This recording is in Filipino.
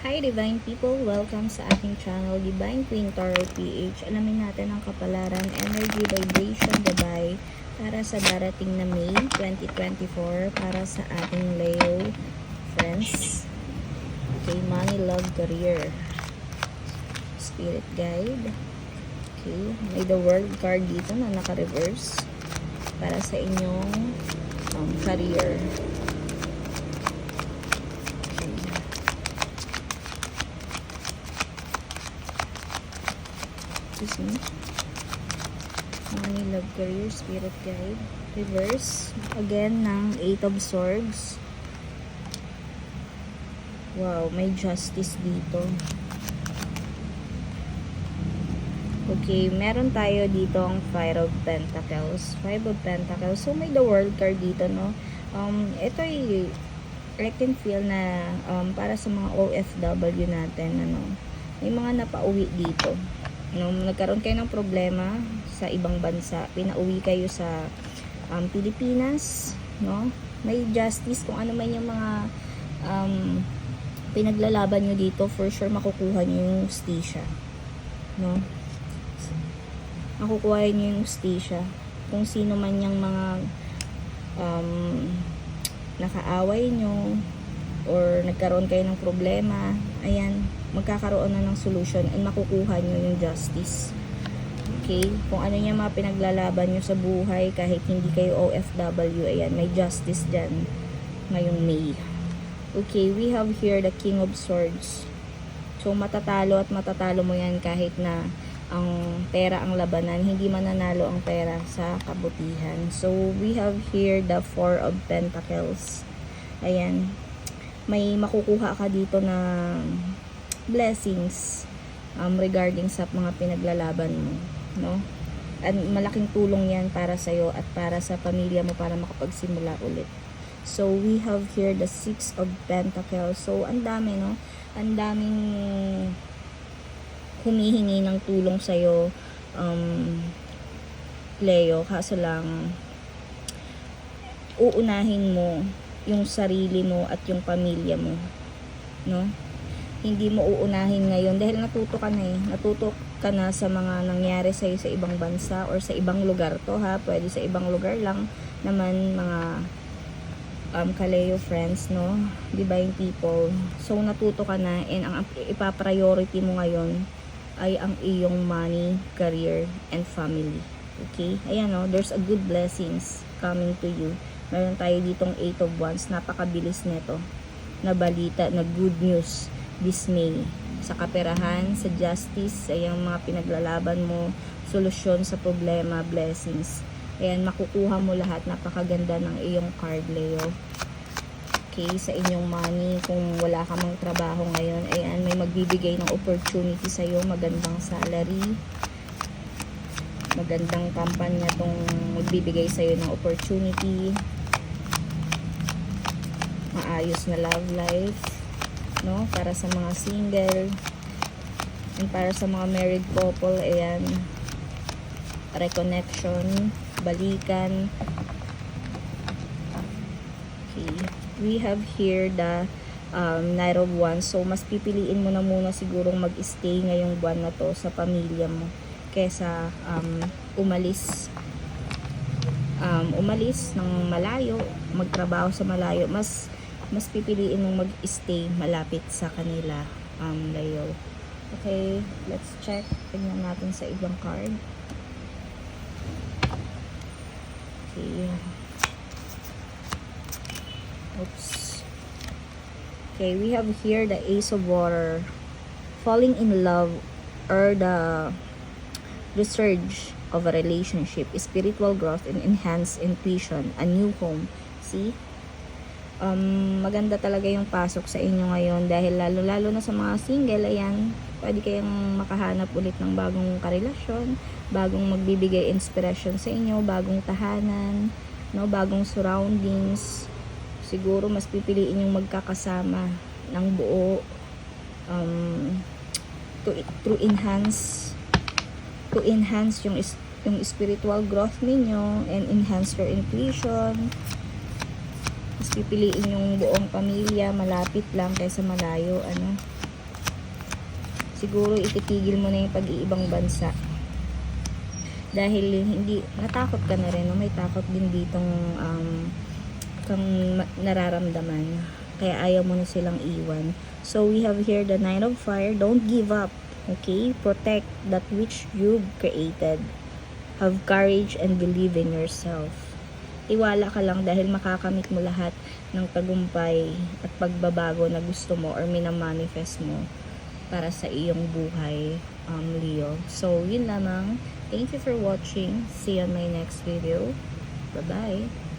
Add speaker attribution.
Speaker 1: Hi Divine People! Welcome sa ating channel Divine Queen Tarot PH. Alamin natin ang kapalaran, energy, vibration, gabay para sa darating na May 2024 para sa ating Leo friends. Okay, money, love, career. Spirit guide. Okay, may the world card dito na naka-reverse para sa inyong um, career. Excuse me. Money, love, career, spirit guide. Reverse. Again, ng Eight of Swords. Wow, may justice dito. Okay, meron tayo dito ang Five of Pentacles. Five of Pentacles. So, may the World card dito, no? Um, ito ay, I can feel na um, para sa mga OFW natin, ano, may mga napauwi dito. No, nagkaroon kayo ng problema sa ibang bansa, pinauwi kayo sa um, Pilipinas, no? May justice kung ano man yung mga um, pinaglalaban nyo dito, for sure makukuha nyo yung stisya. No? Makukuha nyo yung stisya. Kung sino man yung mga um, nakaaway nyo or nagkaroon kayo ng problema, ayan, magkakaroon na ng solution and makukuha nyo yung justice. Okay? Kung ano yung mga pinaglalaban nyo sa buhay, kahit hindi kayo OFW, ayan, may justice dyan ngayong May. Okay, we have here the King of Swords. So, matatalo at matatalo mo yan kahit na ang pera ang labanan, hindi mananalo ang pera sa kabutihan. So, we have here the Four of Pentacles. Ayan. May makukuha ka dito na blessings um, regarding sa mga pinaglalaban mo. No? At malaking tulong yan para sa'yo at para sa pamilya mo para makapagsimula ulit. So, we have here the Six of Pentacles. So, ang dami, no? Ang daming humihingi ng tulong sa'yo, um, Leo. Kaso lang, uunahin mo yung sarili mo at yung pamilya mo. No? Hindi mo uunahin ngayon dahil natuto ka na eh. Natuto ka na sa mga nangyari sa'yo sa ibang bansa or sa ibang lugar to ha. Pwede sa ibang lugar lang naman mga um, kaleo friends, no? Divine people. So, natuto ka na and ang ipapriority mo ngayon ay ang iyong money, career, and family. Okay? Ayan, no? There's a good blessings coming to you. Meron tayo ditong 8 of Wands. Napakabilis nito. Na balita, na good news this May. Sa kaperahan, sa justice, sa iyong mga pinaglalaban mo, solusyon sa problema, blessings. Ayan, makukuha mo lahat. Napakaganda ng iyong card, Leo. Okay, sa inyong money, kung wala ka mang trabaho ngayon, ayan, may magbibigay ng opportunity sa iyo, magandang salary. Magandang kampanya tong magbibigay sa iyo ng opportunity. Maayos na love life, no? Para sa mga single and para sa mga married couple, ayan, reconnection, balikan. Okay. We have here the um, Knight of Wands. So, mas pipiliin mo na muna sigurong mag-stay ngayong buwan na to sa pamilya mo kesa um, umalis um, umalis ng malayo, magtrabaho sa malayo, mas mas pipiliin mong mag-stay malapit sa kanila, um, Leo. Okay, let's check. Tingnan natin sa ibang card. Okay. Oops. Okay, we have here the Ace of Water. Falling in love or the resurge of a relationship, spiritual growth and enhanced intuition, a new home. See? Um, maganda talaga yung pasok sa inyo ngayon dahil lalo-lalo na sa mga single, ayan, pwede kayong makahanap ulit ng bagong karelasyon, bagong magbibigay inspiration sa inyo, bagong tahanan, no, bagong surroundings. Siguro mas pipiliin yung magkakasama ng buo um, to, to enhance to enhance yung yung spiritual growth ninyo and enhance your intuition. Mas pipiliin yung buong pamilya malapit lang kaysa malayo ano siguro ititigil mo na yung pag-iibang bansa. Dahil hindi, natakot ka na rin, no? may takot din ditong um, kang ma- nararamdaman. Kaya ayaw mo na silang iwan. So we have here the Nine of Fire. Don't give up. Okay? Protect that which you've created. Have courage and believe in yourself. Tiwala ka lang dahil makakamit mo lahat ng tagumpay at pagbabago na gusto mo or minamanifest mo para sa iyong buhay, um, Leo. So, yun lamang. Thank you for watching. See you on my next video. Bye-bye.